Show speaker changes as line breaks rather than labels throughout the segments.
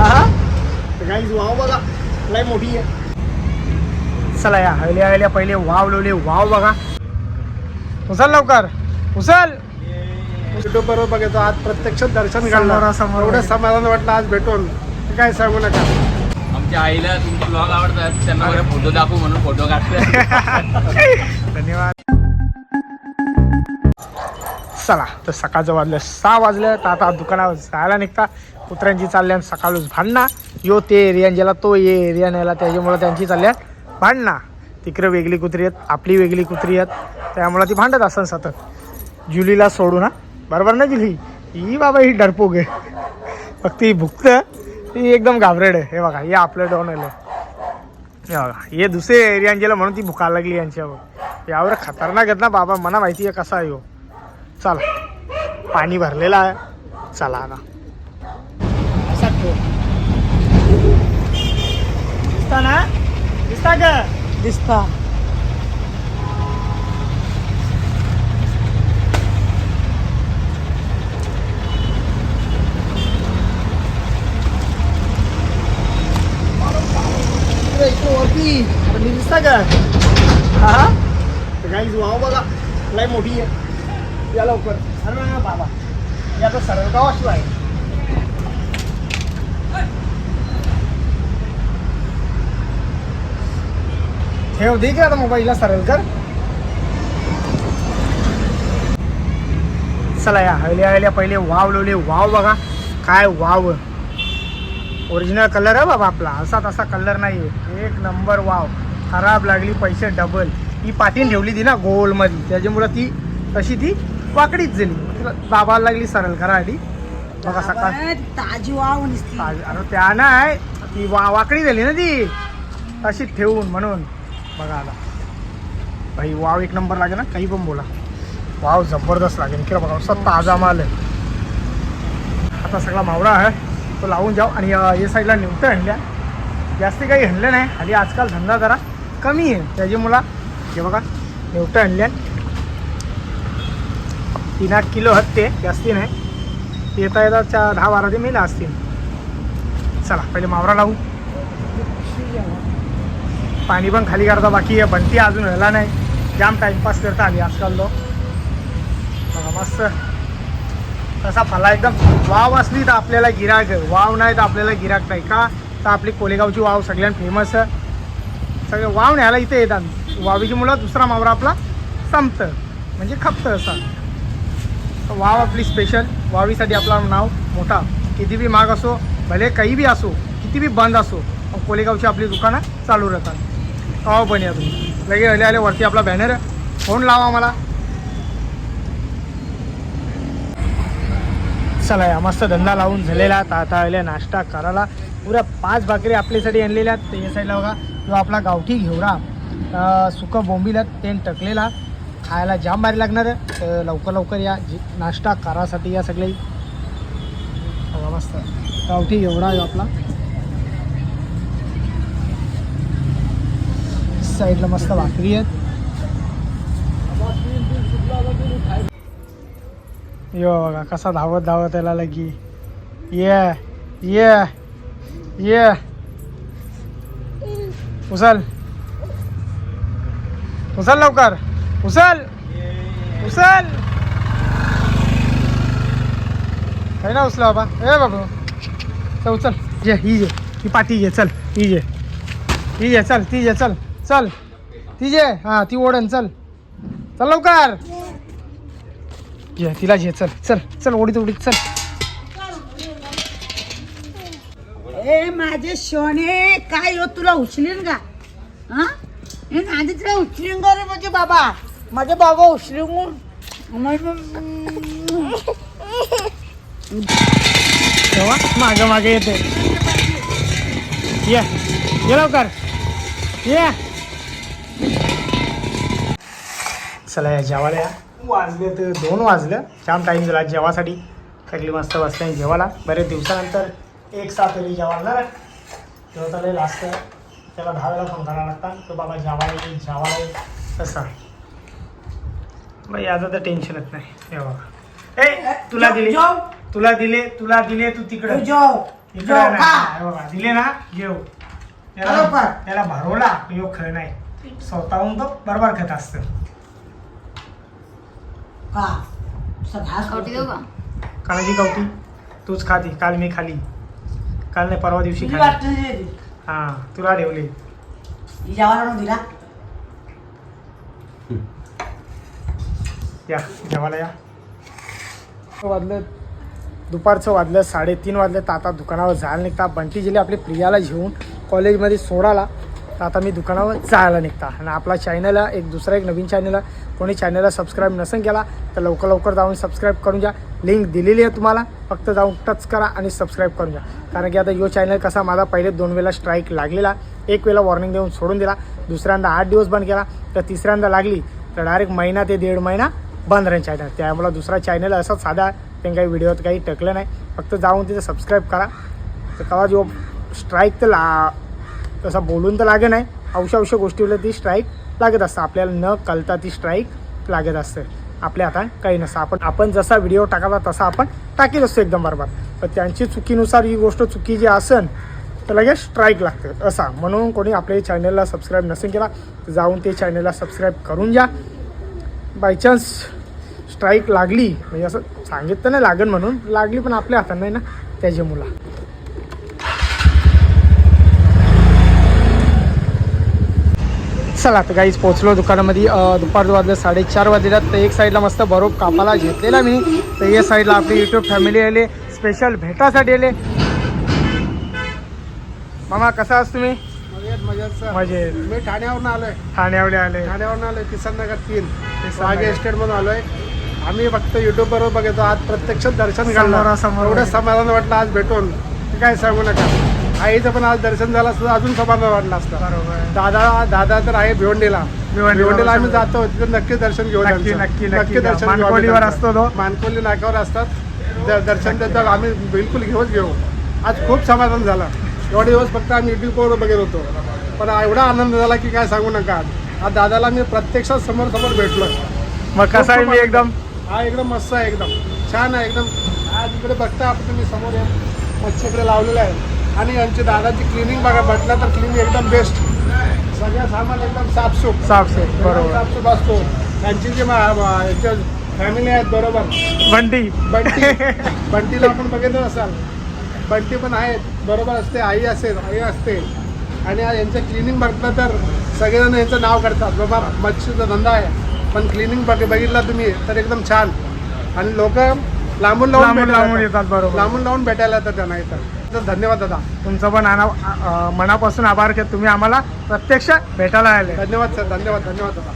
हा guys wow बघा. लय मोठी आहे. चला या हळल्या हळल्या पहिले वाव लावले वाव बघा. उचल लवकर. उचल. युट्यूब बरोबर बघायचो. आज प्रत्यक्ष दर्शन घडलं.
समोरासमोर
एवढं समाधान वाटलं आज भेटून. काय सांगू नका.
आमच्या आईला तुमचे ब्लॉग आवडतात. त्यांना फोटो दाखवू म्हणून फोटो काढले
धन्यवाद. चला तर सकाळचं वाजलं. सहा वाजलं तर आता दुकानावर जायला निघता. कुत्र्यांची चालल्यान सकाळूच भांडणा. यो ते एरियान ज्याला तो ये एरिया नेला त्याच्यामुळं त्यांची चालल्यान भांडणा. तिकडे वेगळी कुत्री आहेत आपली वेगळी कुत्री आहेत. त्यामुळं ती भांडत असन सतत. जुलीला सोडू ना बरोबर ना जुली? ही बाबा ही डरपूक आहे. फक्त ही भुकत ती एकदम घाबरेड आहे. हे बघा हे आपलं डॉन आलं हे बघा हे दुसरे एरिया म्हणून ती भुकायला लागली यांच्यावर यावर खतरनाक आहेत ना बाबा मला माहिती आहे कसा आहे हो चला. पाणी भरलेलं आहे. चला ना असा ठेव दिसता ना दिसता का
दिसता
इकडे इकडे वरती अरे मी दिसता का हा गाईज वाव बघा लय मोठी आहे या लवकर अरे ना बाबा या तर सरळगाव असू आहे ठेव दे की आता मोबाईलला सरळ कर. चला या हळल्या हळल्या पहिले वाव लावले. वाव बघा काय वाव. ओरिजिनल कलर आहे बाबा आपला. असा तसा कलर नाही एक नंबर वाव. खराब लागली पैसे डबल ही पाठीन ठेवली ती ना गोलमध्ये त्याच्यामुळं ती तशी ती वाकडीच झाली. तिला दाबायला लागली सरळ करायसाठी बघा सकाळ.
ताजी वाव निसती.
अरे त्या नाही ती वा वाकडी झाली ना ती. तशी ठेवून म्हणून. बघा आला भाई वाव एक नंबर लागेल ना? काही पण बोला. वाव जबरदस्त लागेल. किंवा बघा असा ताजा माल आहे. आता सगळा मावळा आहे. तो लावून जाऊ. आणि अं, या साईडला निवटं हणल्या जास्ती काही हणलं नाही. आणि आजकाल धंदा जरा कमी आहे. त्याची मुला हे बघा निवटं हणल्या तीन आठ किलो हत्ते जास्ती नाही. येता येता चा दहा बारा ते मेला असतील चला पहिले मावरा लावू. पाणी पण खाली करता बाकी आहे. बंटी अजून व्हायला नाही. जाम टाइमपास करता आली आजकाल लोक. बघा मस्त. तसा फला एकदम वाव असली तर आपल्याला गिराक वाव नाही तर आपल्याला गिराक नाही का? तर आपली कोलेगावची वाव सगळ्यात फेमस आहे. सगळे वाव न्यायला इथे येतात. वावीची मुलं दुसरा मावरा आपला संपतं. म्हणजे खपतं असा. वाव आपली स्पेशल वावीसाठी आपला नाव मोठा. किती बी महाग असो भले काही बी असो किती बी बंद असो पण कोलेगावची आपली दुकानं चालू राहतात. कवा पण या तुम्ही लगे आले आले वरती आपला बॅनर आहे. फोन लावा मला. चला या मस्त धंदा लावून झालेला आहे. आता नाश्ता करायला. पुऱ्या पाच भाकरी आपल्यासाठी आणलेल्या आहेत. ते या साईडला बघा. जो आपला गावठी घेवडा. सुकं बोंबीला तेन टकलेला. खायला जाम भारी लागणार आहे. तर लवकर लवकर या जी नाश्ता करासाठी या सगळे. मस्त. गावठी घेवडा आपला. साईडला मस्त भाकरी आहेत. यो बघा कसा धावत धावत याला लगी ये ये ये. उचल. उचल लवकर. उचल. उचल. काही ना उचला बाबा. ए बाबा. चल उचल. ये ही ये. ही पाठी घे चल. ही ये. ही ये चल ती ये चल. चल. ती जे हां ती ओढण चल. चल लवकर. घे तिला घे चल चल चल ओढीत ओढीत चल.
ए माझे सोने काय हो तुला उचलीन का? हा? हे नादी तुला उचलीन का रे माझे बाबा? माझे बाबा उचलीन
तेव्हा मागे मागे येते. ये ये लवकर. ये. चला या जेवायला या. वाजले तर दोन वाजलं. जाम टाईम झाला जेवासाठी. सगळी मस्त बसते जेवायला. बरेच दिवसानंतर एक साथ तरी जेवायला ना जेवताला लास्ट त्याला दहा वेळा फोन करावा लागतात. तो बाबा जेवायला ये जेवायला ये तसा. बाई याचं तर टेन्शनच नाही. हे बघा. ए तुला दिले. तुला दिले तुला दिले तू तिकडे. हे बघा, दिले ना? जेव. त्याला. त्याला भरवला यो खळ नाही. स्वतःहून तो बरोबर खात असत.
का? सगळा
कवटी देऊ का
काळजी कवती तूच खाती काल मी खाली. काल नाही परवा दिवशी
तुझी
खाली. हा तुला ठेवली.
जेवायला आणून दिला.
या जेवायला या. वाजलं दुपारचं वाजलं साडेतीन वाजलं तर आता दुकानावर जायला निघता. बंटी जिल्हे आपली प्रियाला घेऊन. कॉलेजमध्ये सोडाला तर आता मी दुकानावर जायला निघता. आणि आपला चॅनलला एक दुसरा एक नवीन चॅनल आहे. कोणी चॅनलला सबस्क्राईब नसेल केला तर लवकर लवकर जाऊन सबस्क्राईब करून घ्या. लिंक दिलेली आहे तुम्हाला फक्त जाऊन टच करा आणि सबस्क्राईब करून घ्या. कारण की आता यो चॅनल कसा माझा पहिले दोन वेळा स्ट्राईक लागलेला. एक वेळा वॉर्निंग देऊन सोडून दिला. दुसऱ्यांदा आठ दिवस बंद केला. तर तिसऱ्यांदा लागली तर डायरेक्ट महिना ते दीड महिना बंद राहील चॅनल त्यामुळे दुसरा चॅनल असंच साधा त्यांनी काही व्हिडिओत काही टकलं नाही. फक्त जाऊन तिथे सबस्क्राईब करा. तर कवा जो स्ट्राईक तर ला तसं बोलून तर लागे नाही. अवश्य अवश्य गोष्टीला ती स्ट्राईक लागत असतं. आपल्याला न कळता ती स्ट्राईक लागत असते. आपल्या हातात काही नसतं. आपण आपण जसा व्हिडिओ टाकावा तसा आपण टाकीत असतो एकदम बरोबर. पण त्यांची चुकीनुसार ही गोष्ट चुकी जी असेल तर लगेच स्ट्राईक लागते. असा. म्हणून कोणी आपल्या चॅनलला सबस्क्राईब नसेल केला तर जाऊन ते चॅनलला सबस्क्राईब करून घ्या. बायचान्स स्ट्राईक लागली म्हणजे असं सांगितलं नाही लागन म्हणून लागली पण आपल्या हातात नाही ना त्याची मुला. चला तर काहीच पोचलो दुकानामध्ये. दुपार वाजले साडेचार वाजलेला तर एक साईडला मस्त बरोबर कापाला घेतलेला मी. तर या साईडला आपली युट्यूब फॅमिली आले स्पेशल भेटासाठी आले. मामा कसा आहात तुम्ही?
मजेत मी ठाण्यावरून आलोय.
ठाण्यावले आले.
ठाण्यावरून आलोय किसन नगर तीन वाघे. एस्टेट मधून आलोय. आम्ही फक्त युट्यूब बरोबर बघितो आज प्रत्यक्ष दर्शन
समोरासमोर.
एवढं समाधान वाटलं आज भेटून. काय सांगू नका. आईचं पण आज दर्शन झालं असतं अजून समाधान वाटलं असतं.
बरोबर.
दादा दादा तर आहे भिवंडीला.
भिवंडीला
आम्ही. जातो तिथे नक्की दर्शन घेऊ
नक्की. नक्की, नक्की.
दर्शन
मानकोलीवर. असतो तो.
मानकोली नाक्यावर असतात. दर्शन देतात. आम्ही बिलकुल घेऊच घेऊ. आज खूप समाधान झालं. एवढे दिवस फक्त आम्ही युट्यूबवर बघत होतो. पण एवढा आनंद झाला की काय सांगू नका. आज. आज दादाला मी प्रत्यक्षात समोर समोर भेटलो.
मग कसा आहे मी एकदम?
हा एकदम मस्त आहे एकदम. छान आहे एकदम. आज इकडे बघता आपण तुम्ही समोर मच्छी इकडे लावलेलं आहे आणि यांची दादाची क्लिनिंग बघा म्हटलं तर क्लिनिंग एकदम बेस्ट सगळं सामान एकदम साफसूफ
साफसूफ बरोबर.
साफसूफ असतो. त्यांची जी फॅमिली आहेत बरोबर.
बंटी.
बंटी. बंटीला आपण बघितलं असाल. बंटी पण आहेत बरोबर असते आई असेल आई असते. आणि यांचं क्लिनिंग बघितलं तर सगळेजण यांचं नाव करतात. बाबा मच्छीचा धंदा आहे. पण क्लिनिंग बघ बघितला तुम्ही तर एकदम छान. आणि लोक लांबून लावून
लांबून.
येतात
बरोबर.
लांबून लावून भेटायला येतात त्यांना इथं. तर धन्यवाद दादा.
तुमचं पण आना मनापासून आभार की तुम्ही आम्हाला प्रत्यक्ष भेटायला आले.
धन्यवाद सर. धन्यवाद धन्यवाद दादा.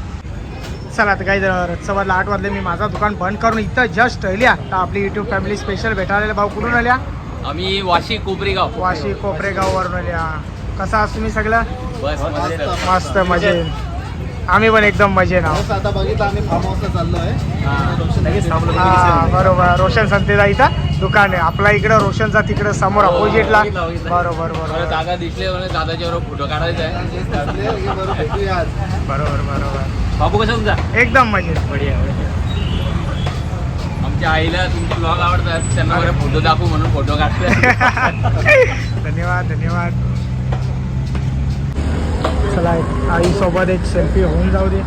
चला तर काही रत्सं वाजला आठ वाजले मी माझा दुकान बंद करून इथं जस्ट आल्या तर आपली युट्यूब फॅमिली स्पेशल भेटायला भाऊ कुठून आल्या?
आम्ही वाशी कोपरीगाव.
वाशी कोपरेगाव वरून आल्या. कसा आहात तुम्ही सगळं. मस्त. मजे आम्ही पण एकदम मजे ना
आता बघितलं आम्ही फार्म हाऊसला
हा.
हा. बरोबर रोशन संतेचा इथं दुकान आहे. आपला इकडं रोशनचा तिकडं समोर अपोजिटला
बघितलं.
बरोबर बरोबर.
दादा दिसले दादाच्या बरोबर फोटो काढायचा आहे.
बरोबर बरोबर
बाबू कसं तुमचा?
एकदम मजेत.
बढिया. आमच्या आईला तुमचे ब्लॉग आवडतात त्यांना बरं फोटो दाखवू म्हणून फोटो काढते
धन्यवाद धन्यवाद. चला आई सोबत एक सेल्फी होऊन जाऊ दे.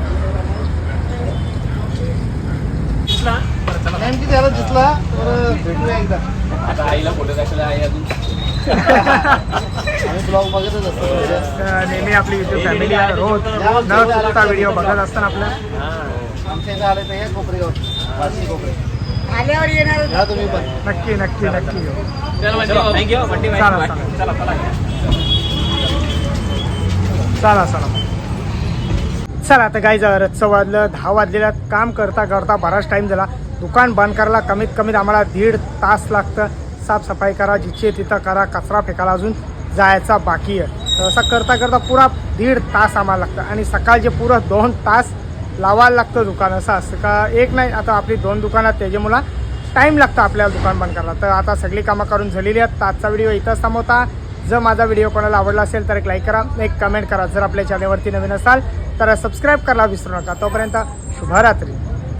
त्याला तर भेटूया एकदा.
आता आईला फोटो दाखवला आई अजून.
आम्ही ब्लॉग बघतच असतो.
तर नेहमी आपली युट्यूब फॅमिली रोज न चुकता व्हिडिओ बघत असताना आपल्या
आमच्या इथे आले तर हे कोपरेगाव. वाशी कोपरे.
आल्यावर येणार.
या तुम्ही पण.
नक्की नक्की नक्की.
चला बाई.
चला,
चला. चला
चला. चला आता काय झालं रथचं वाजलं दहा वाजलेल्या काम करता करता बराच टाईम झाला. दुकान बंद करायला कमीत कमीत आम्हाला दीड तास लागतं. साफसफाई करा जिथे तिथं करा कचरा फेकायला अजून जायचा बाकी आहे. तर असं करता करता पुरा दीड तास आम्हाला लागतं. आणि सकाळचे पुरं दोन तास लावायला लागतं दुकान असं असतं. का एक नाही आता आपली दोन दुकानं त्याच्यामुळं टाईम लागतं आपल्याला दुकान बंद करायला. तर आता सगळी कामं करून झालेली आहेत. तासचा आजचा व्हिडिओ इथंच थांबवता. जर माझा व्हिडिओ कोणाला आवडला असेल तर एक लाईक करा एक कमेंट करा. जर आपल्या चॅनलवरती नवीन असाल तर सबस्क्राईब करायला विसरू नका. तोपर्यंत शुभरात्री.